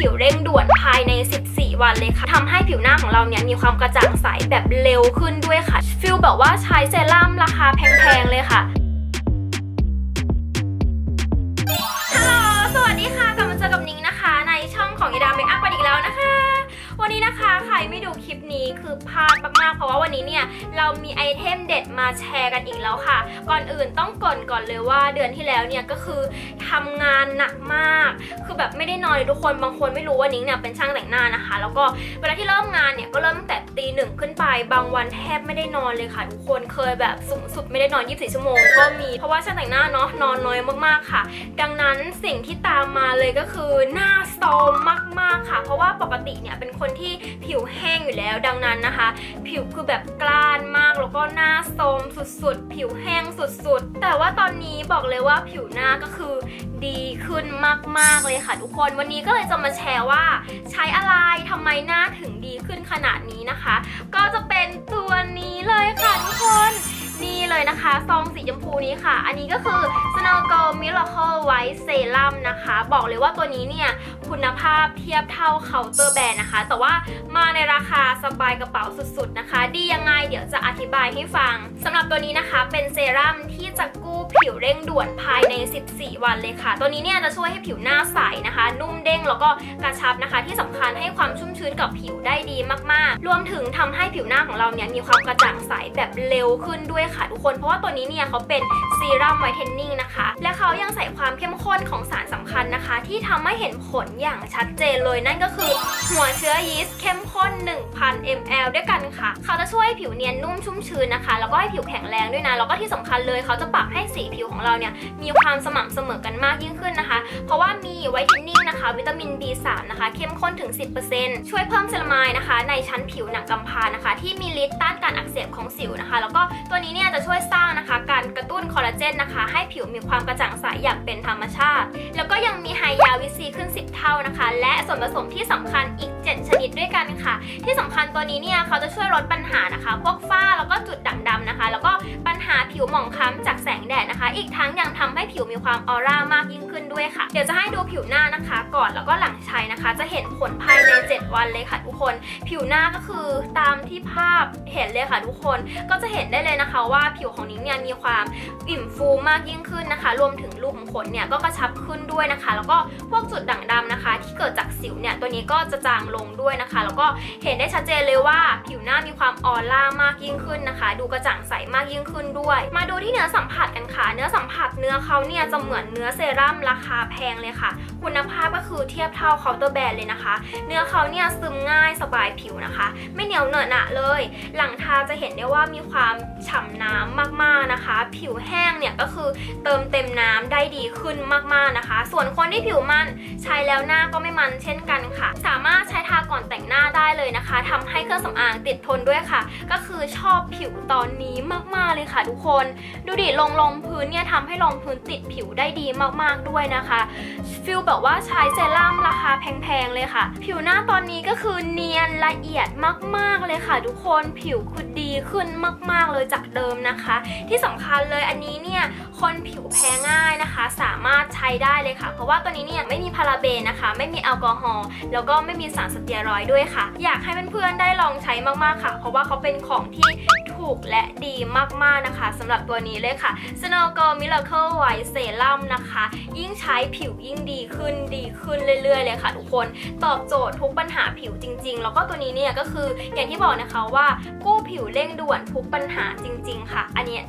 ผิวเร่งด่วนภายใน 14 วันเลยค่ะทำให้ผิวหน้าของเราเนี่ยมีความกระจ่างใสแบบเร็วขึ้นด้วยค่ะฟิลแบบว่าใช้เซรั่มราคาแพงๆเลยค่ะ ลิปนี้คือพลาดมากๆ เพราะว่าวันนี้เนี่ยเรามีไอเทมเด็ดมาแชร์กันอีกแล้วค่ะ ก่อนอื่นต้องก่อนก่อนเลยว่าเดือนที่แล้วเนี่ยก็คือทำงานหนักมาก คือแบบไม่ได้นอนเลยทุกคน บางคนไม่รู้ว่านิ้งเนี่ยเป็นช่างแต่งหน้านะคะ แล้วก็เวลาที่เริ่มงานเนี่ยก็เริ่มตั้งแต่ตีหนึ่งขึ้นไป บางวันแทบไม่ได้นอนเลยค่ะทุกคน เคยแบบสูงสุดไม่ได้นอน 24 ชั่วโมงก็มี เพราะว่าช่างแต่งหน้าเนาะนอนน้อยมากๆค่ะ ดังนั้นสิ่งที่ตามมาเลยก็คือหน้าโทรมมากๆค่ะ เพราะว่าปกติเนี่ยเป็นคนที่ผิวแห้งอยู่แล้วดังนั้นนะคะ ผิวคือแบบกล้านมากแล้วก็หน้าโทมสุดๆ ผิวแห้งสุดๆ แต่ว่าตอนนี้บอกเลยว่าผิวหน้าก็คือดีขึ้นมากๆเลยค่ะทุกคนวันนี้ก็เลยจะมาแชร์ว่า ใช้อะไรทำไมหน้าถึงดีขึ้นขนาดนี้นะคะ ก็จะเป็นตัวนี้เลยค่ะทุกคนนี่ เลยนะคะซองสีชมพูนี้ค่ะ อันนี้ก็คือ Snow Girl Miracle White Serum นะคะ บอกเลยว่าตัวนี้เนี่ยคุณภาพเทียบเท่าเคาน์เตอร์แบรนด์นะคะ แต่ว่ามาในราคาสบายกระเป๋าสุดๆนะคะ ดียังไงเดี๋ยวจะอธิบายให้ฟังสำหรับตัวนี้นะคะเป็นเซรั่มที่จะกู้ผิวเร่งด่วนภายใน 14 วันเลยค่ะ ตัวนี้เนี่ยจะช่วยให้ผิวหน้าใสนะคะ นุ่มเด้งแล้วก็กระชับนะคะ ที่สำคัญให้ความชุ่มชื้นกับผิวได้ดีมากๆ รวมถึงทำให้ผิวหน้าของเราเนี่ยมีความกระจ่างใสแบบเร็วขึ้นด้วยค่ะทุกคน เพราะว่าตัวนี้เนี่ยเขาเป็นซีรั่มไวท์เทนนิ่งนะคะ และเขายังใส่ความเข้มข้นของสาร ที่ทำให้เห็นผลอย่างชัดเจนเลยนั่นก็คือ หัวเชื้อยีสต์เข้มข้น 1,000 ml ด้วยกันค่ะ เขาจะช่วยให้ผิวเนียนนุ่มชุ่มชื้นนะคะ แล้วก็ให้ผิวแข็งแรงด้วยนะ แล้วก็ที่สำคัญเลยเขาจะปรับให้สีผิวของเราเนี่ยมีความสม่ำเสมอกันมากยิ่งขึ้นนะคะ เพราะว่ามีไวท์เทนนิ่งนะคะ วิตามิน B3 นะคะ เข้มข้นถึง 10%ช่วยเพิ่มเซรามายนะคะ ในชั้นผิวหนังกำพร้านะคะ ที่มีฤทธิ์ต้านการอักเสบของสิวนะคะ แล้วก็ตัวนี้เนี่ยจะช่วยสร้างนะคะ การกระตุ้นคอลลาเจนนะคะ ให้ผิวมีความกระจ่างใสอย่างเป็นธรรมชาติาวิซีขึ้น 10 เท่านะคะ และส่วนผสมที่สำคัญอีก 7 ชนิดด้วยกันค่ะ ที่สำคัญตัวนี้เนี่ยเขาจะช่วยลดปัญหานะคะ พวกฝ้าแล้วก็จุดด่างดำนะคะ แล้วก็ปัญหาผิวหมองคล้ำจากแสงแดด อีกทั้งยังทำให้ผิวมีความออร่ามากยิ่งขึ้นด้วยค่ะ เดี๋ยวจะให้ดูผิวหน้านะคะ ก่อนแล้วก็หลังใช้นะคะ จะเห็นผลภายใน 7 วันเลยค่ะทุกคน ผิวหน้าก็คือตามที่ภาพเห็นเลยค่ะทุกคน ก็จะเห็นได้เลยนะคะว่าผิวของนิ้งเนี่ยมีความอิ่มฟูมากยิ่งขึ้นนะคะ รวมถึงรูขุมขนเนี่ยก็กระชับขึ้นด้วยนะคะ แล้วก็พวกจุดด่างดำนะคะ ที่เกิดจากสิวเนี่ยตัวนี้ก็จะจางลงด้วยนะคะ แล้วก็เห็นได้ชัดเจนเลยว่าผิวหน้ามีความออร่ามากยิ่งขึ้นนะคะ ดูกระจ่างใสมากยิ่งขึ้นด้วย มาดูที่เนื้อสัมผัสกันค่ะเนื้อสัมผัสเนื้อเขาเนี่ยจะเหมือนเนื้อเซรั่มราคาแพงเลยค่ะ คุณภาพก็คือเทียบเท่าเคาน์เตอร์แบรนด์เลยนะคะ เนื้อเขาเนี่ยซึมง่ายสบายผิวนะคะ ไม่เหนียวเหนอะหนะเลย หลังทาจะเห็นได้ว่ามีความฉ่ำน้ำมากๆนะคะ ผิวแห้งเนี่ยก็คือเติมเต็มน้ำได้ดีขึ้นมากๆนะคะ ส่วนคนที่ผิวมันใช้แล้วหน้าก็ไม่มันเช่นกันค่ะ สามารถใช้ทาก่อนแต่งหน้าได้เลยนะคะทำให้เครื่องสำอางติดทนด้วยค่ะ ก็คือชอบผิวตอนนี้มากๆเลยค่ะทุกคน ดูดิลงรองพื้นเนี่ยทำให้รองพื้นติดผิวได้ดีมากๆด้วยนะคะฟิลแบบว่าใช้เซรั่มราคาแพงๆเลยค่ะ ผิวหน้าตอนนี้ก็คือเนียนละเอียดมากๆเลยค่ะ ทุกคนผิวคือดีขึ้นมากๆเลยจากเดิมนะคะ ที่สำคัญเลยอันนี้เนี่ยคนผิวแพ้ง่ายนะคะ สามารถใช้ได้เลยค่ะ เพราะว่าตัวนี้เนี่ยไม่มีพาราเบนนะคะ ไม่มีแอลกอฮอล์แล้วก็ไม่มีสารสเตียรอยด์ด้วยค่ะ อยากให้เพื่อนๆได้ลองใช้มากๆค่ะ เพราะว่าเขาเป็นของที่ ถูกและดีมากๆนะคะสำหรับตัวนี้เลยค่ะ Snow Girl Miracle White Serum นะคะ ยิ่งใช้ผิวยิ่งดีขึ้นดีขึ้นเรื่อย ๆ เลยค่ะทุกคนตอบโจทย์ทุกปัญหาผิวจริง ๆ แล้วก็ตัวนี้เนี่ยก็คืออย่างที่บอกนะคะว่ากู้ผิวเร่งด่วนทุกปัญหาจริง ๆ ค่ะ อันนี้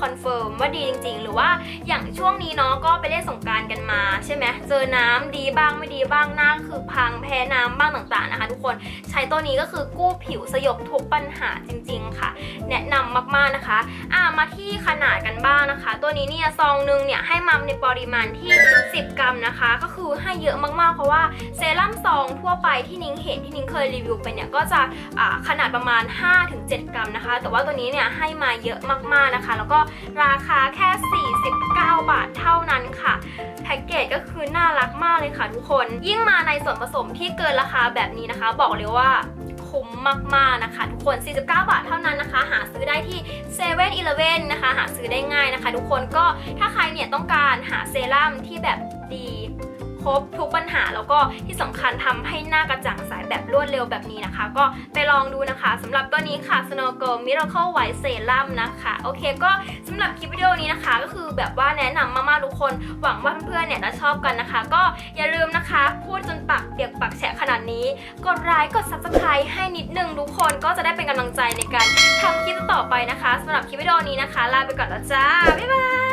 คอนเฟิร์มว่าดีจริง ๆ หรือว่าอย่างช่วงนี้เนาะก็ไปเล่นสงการกันมาใช่ไหมเจอน้ำดีบ้างไม่ดีบ้างหน้าคือพังแพ้น้ำบ้างต่างๆนะคะ ทุกคนใช้ตัวนี้ก็คือกู้ผิวสยบทุกปัญหาจริง ๆ ค่ะแนะนำมากๆนะคะอ่ามาที่ขนาดกันบ้างนะคะ ตัวนี้เนี่ยซองหนึงเนี่ยให้มาในปริมาณที่ 10 กรัมนะคะ ก็คือให้เยอะมากๆ เพราะว่าเซรั่มซองทั่วไปที่นิ้งเห็นที่นิ้งเคยรีวิวไปเนี่ยก็จะอ่าขนาดประมาณ 5-7 กรัมนะคะ แต่ว่าตัวนี้เนี่ยให้มาเยอะมากๆนะคะ แล้วก็ราคาแค่ 49 บาทเท่านั้นค่ะแพ็กเกจก็คือน่ารักมากเลยค่ะทุกคน ยิ่งมาในส่วนผสมที่เกินราคาแบบนี้นะคะ บอกเลยว่า คุ้มมากๆนะคะ ทุกคน 49 บาทเท่านั้นนะคะ หาซื้อได้ที่7 e เ e ่ e อนะคะ หาซื้อได้ง่ายนะคะ ทุกคนก็ถ้าใครเนี่ยต้องการหาเซรั่มที่แบบดี ครบทุกปัญหาแล้วก็ที่สำคัญทำให้หน้ากระจ่างใสแบบรวดเร็วแบบนี้นะคะ ก็ไปลองดูนะคะสำหรับตัวนี้ค่ะ Snow Girl Miracle White Serum นะคะโอเคก็สำหรับคลิปวิดีโอนี้นะคะ ก็คือแบบว่าแนะนำมากๆทุกคน หวังว่าเพื่อนๆเนี่ยจะชอบกันนะคะ ก็อย่าลืมนะคะ พูดจนปากเปียกปากแฉะขนาดนี้ กดไลค์กด subscribe ให้นิดนึงทุกคนก็จะได้เป็นกำลังใจในการทำคลิปต่อไปนะคะสำหรับคลิปวิดีโอนี้นะคะ ลาไปก่อนแล้วจ้าบ๊ายบาย